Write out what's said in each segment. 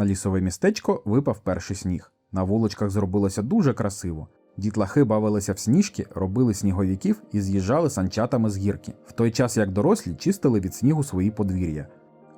На лісове містечко випав перший сніг. На вуличках зробилося дуже красиво. Дітлахи бавилися в сніжки, робили сніговиків і з'їжджали санчатами з гірки, в той час як дорослі чистили від снігу свої подвір'я.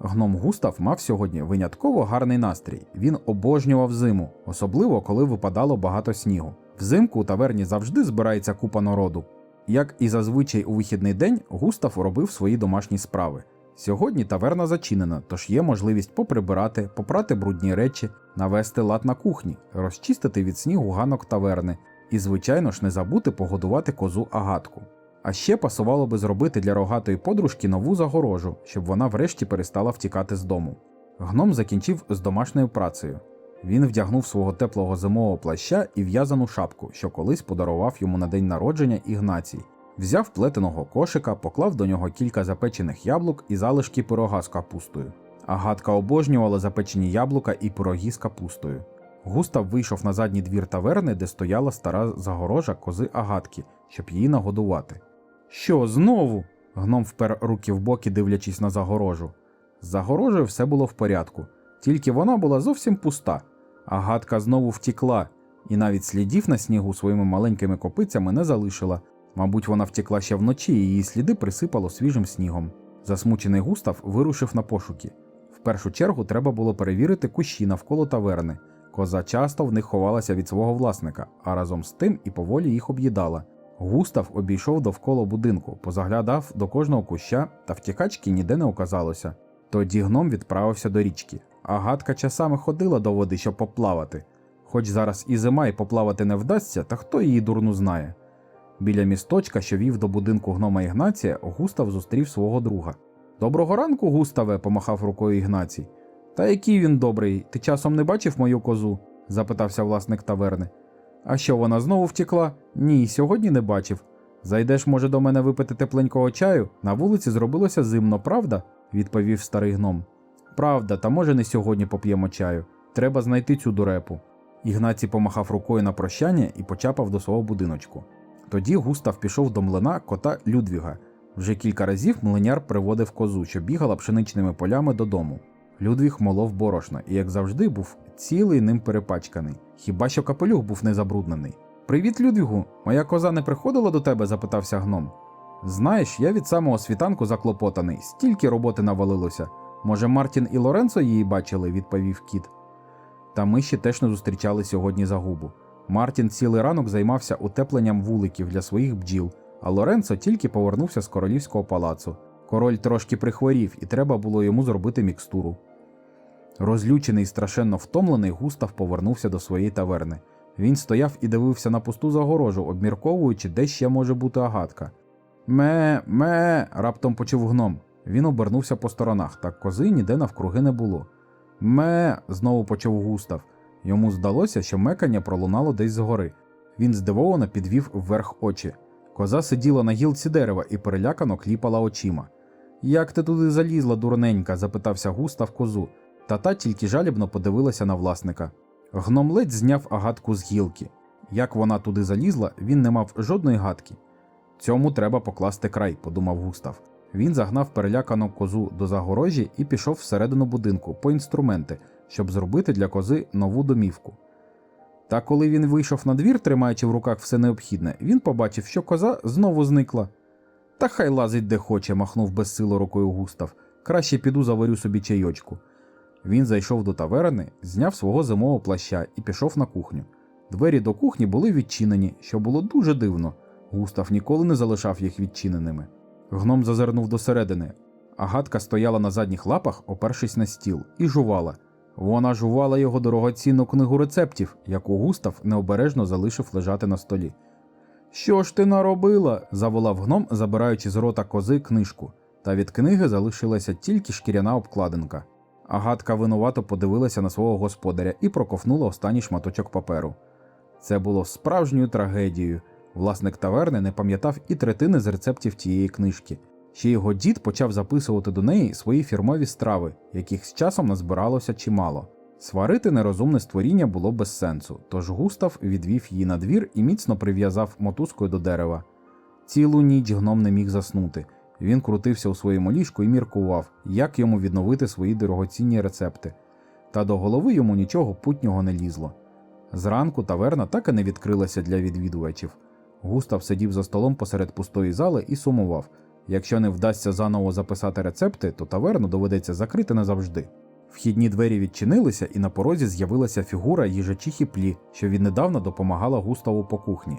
Гном Густав мав сьогодні винятково гарний настрій. Він обожнював зиму, особливо коли випадало багато снігу. Взимку у таверні завжди збирається купа народу. Як і зазвичай у вихідний день, Густав робив свої домашні справи. Сьогодні таверна зачинена, тож є можливість поприбирати, попрати брудні речі, навести лад на кухні, розчистити від снігу ганок таверни і, звичайно ж, не забути погодувати козу агатку. А ще пасувало би зробити для рогатої подружки нову загорожу, щоб вона врешті перестала втікати з дому. Гном закінчив з домашньою працею. Він вдягнув свого теплого зимового плаща і в'язану шапку, що колись подарував йому на день народження Ігнацій. Взяв плетеного кошика, поклав до нього кілька запечених яблук і залишки пирога з капустою. Агатка обожнювала запечені яблука і пироги з капустою. Густав вийшов на задній двір таверни, де стояла стара загорожа кози агатки, щоб її нагодувати. Що, знову? Гном впер руки в боки, дивлячись на загорожу. З загорожею все було в порядку, тільки вона була зовсім пуста. Агатка знову втікла, і навіть слідів на снігу своїми маленькими копицями не залишила. Мабуть, вона втекла ще вночі, і її сліди присипало свіжим снігом. Засмучений Густав вирушив на пошуки. В першу чергу треба було перевірити кущі навколо таверни. Коза часто в них ховалася від свого власника, а разом з тим і поволі їх об'їдала. Густав обійшов довкола будинку, позаглядав до кожного куща, та втікачки ніде не оказалося. Тоді гном відправився до річки. Агатка часами ходила до води, щоб поплавати. Хоч зараз і зима, і поплавати не вдасться, та хто її дурну знає. Біля місточка, що вів до будинку гнома Ігнація, Густав зустрів свого друга. Доброго ранку, Густаве, помахав рукою Ігнацій. Та який він добрий, ти часом не бачив мою козу? запитався власник таверни. А що вона знову втекла? Ні, сьогодні не бачив. Зайдеш, може, до мене випити тепленького чаю? На вулиці зробилося зимно, правда? відповів старий гном. Правда, та може не сьогодні поп'ємо чаю. Треба знайти цю дурепу. Ігнацій помахав рукою на прощання і почапав до свого будиночку. Тоді Густав пішов до млина кота Людвіга. Вже кілька разів млиняр приводив козу, що бігала пшеничними полями додому. Людвіг молов борошно і, як завжди, був цілий ним перепачканий. Хіба що капелюх був не забруднений. Привіт, Людвігу! Моя коза не приходила до тебе? запитався гном. Знаєш, я від самого світанку заклопотаний, стільки роботи навалилося. Може, Мартін і Лоренцо її бачили, відповів кіт. Та ми ще теж не зустрічали сьогодні загубу. Мартін цілий ранок займався утепленням вуликів для своїх бджіл, а Лоренцо тільки повернувся з королівського палацу. Король трошки прихворів, і треба було йому зробити мікстуру. Розлючений і страшенно втомлений, Густав повернувся до своєї таверни. Він стояв і дивився на пусту загорожу, обмірковуючи, де ще може бути агатка. Ме, ме. раптом почув гном. Він обернувся по сторонах, та кози ніде навкруги не було. Ме. знову почув Густав. Йому здалося, що мекання пролунало десь згори. Він здивовано підвів вверх очі. Коза сиділа на гілці дерева і перелякано кліпала очима. Як ти туди залізла, дурненька? запитався Густав козу, та та тільки жалібно подивилася на власника. Гном ледь зняв агатку з гілки. Як вона туди залізла, він не мав жодної гадки. Цьому треба покласти край, подумав Густав. Він загнав перелякану козу до загорожі і пішов всередину будинку по інструменти, щоб зробити для кози нову домівку. Та коли він вийшов на двір, тримаючи в руках все необхідне, він побачив, що коза знову зникла. Та хай лазить де хоче, махнув безсило рукою Густав. Краще піду заварю собі чайочку. Він зайшов до таверни, зняв свого зимового плаща і пішов на кухню. Двері до кухні були відчинені, що було дуже дивно. Густав ніколи не залишав їх відчиненими. Гном зазирнув досередини. Агатка стояла на задніх лапах, опершись на стіл, і жувала. Вона жувала його дорогоцінну книгу рецептів, яку Густав необережно залишив лежати на столі. Що ж ти наробила? заволав гном, забираючи з рота кози книжку, та від книги залишилася тільки шкіряна обкладинка. Агатка винувато подивилася на свого господаря і проковнула останній шматочок паперу. Це було справжньою трагедією. Власник таверни не пам'ятав і третини з рецептів тієї книжки. Ще його дід почав записувати до неї свої фірмові страви, яких з часом назбиралося чимало. Сварити нерозумне створіння було без сенсу, тож Густав відвів її на двір і міцно прив'язав мотузкою до дерева. Цілу ніч гном не міг заснути. Він крутився у своєму ліжку і міркував, як йому відновити свої дорогоцінні рецепти. та до голови йому нічого путнього не лізло. Зранку таверна так і не відкрилася для відвідувачів. Густав сидів за столом посеред пустої зали і сумував. Якщо не вдасться заново записати рецепти, то таверну доведеться закрити назавжди. Вхідні двері відчинилися, і на порозі з'явилася фігура їжачихи плі, що віднедавна допомагала Густаву по кухні.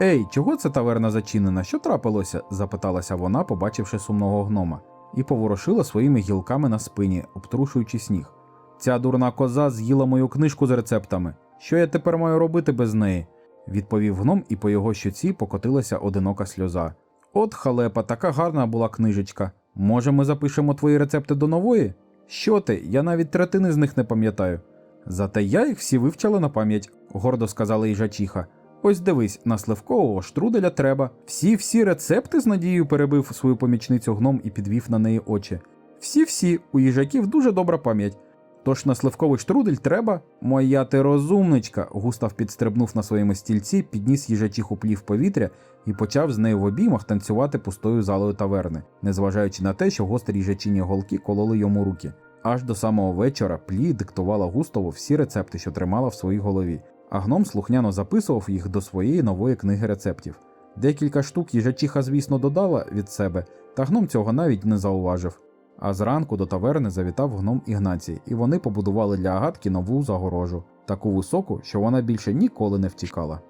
Ей, чого це таверна зачинена? Що трапилося? запиталася вона, побачивши сумного гнома, і поворушила своїми гілками на спині, обтрушуючи сніг. Ця дурна коза з'їла мою книжку з рецептами. Що я тепер маю робити без неї? відповів гном, і по його щоці покотилася одинока сльоза. От халепа, така гарна була книжечка. Може, ми запишемо твої рецепти до нової? Що ти? Я навіть третини з них не пам'ятаю. Зате я їх всі вивчала на пам'ять, гордо сказала їжачиха. Ось дивись, на сливкового штруделя треба. Всі всі рецепти з надією перебив свою помічницю гном і підвів на неї очі. Всі всі, у їжаків дуже добра пам'ять. Тож на сливковий штрудель треба. Моя ти розумничка. Густав підстрибнув на своєму стільці, підніс їжачиху плі в повітря і почав з нею в обіймах танцювати пустою залою таверни, незважаючи на те, що гострі їжачині голки кололи йому руки. Аж до самого вечора плі диктувала Густаву всі рецепти, що тримала в своїй голові, а гном слухняно записував їх до своєї нової книги рецептів. Декілька штук їжачиха, звісно, додала від себе, та гном цього навіть не зауважив. А зранку до таверни завітав гном Ігнацій, і вони побудували для агатки нову загорожу, таку високу, що вона більше ніколи не втікала.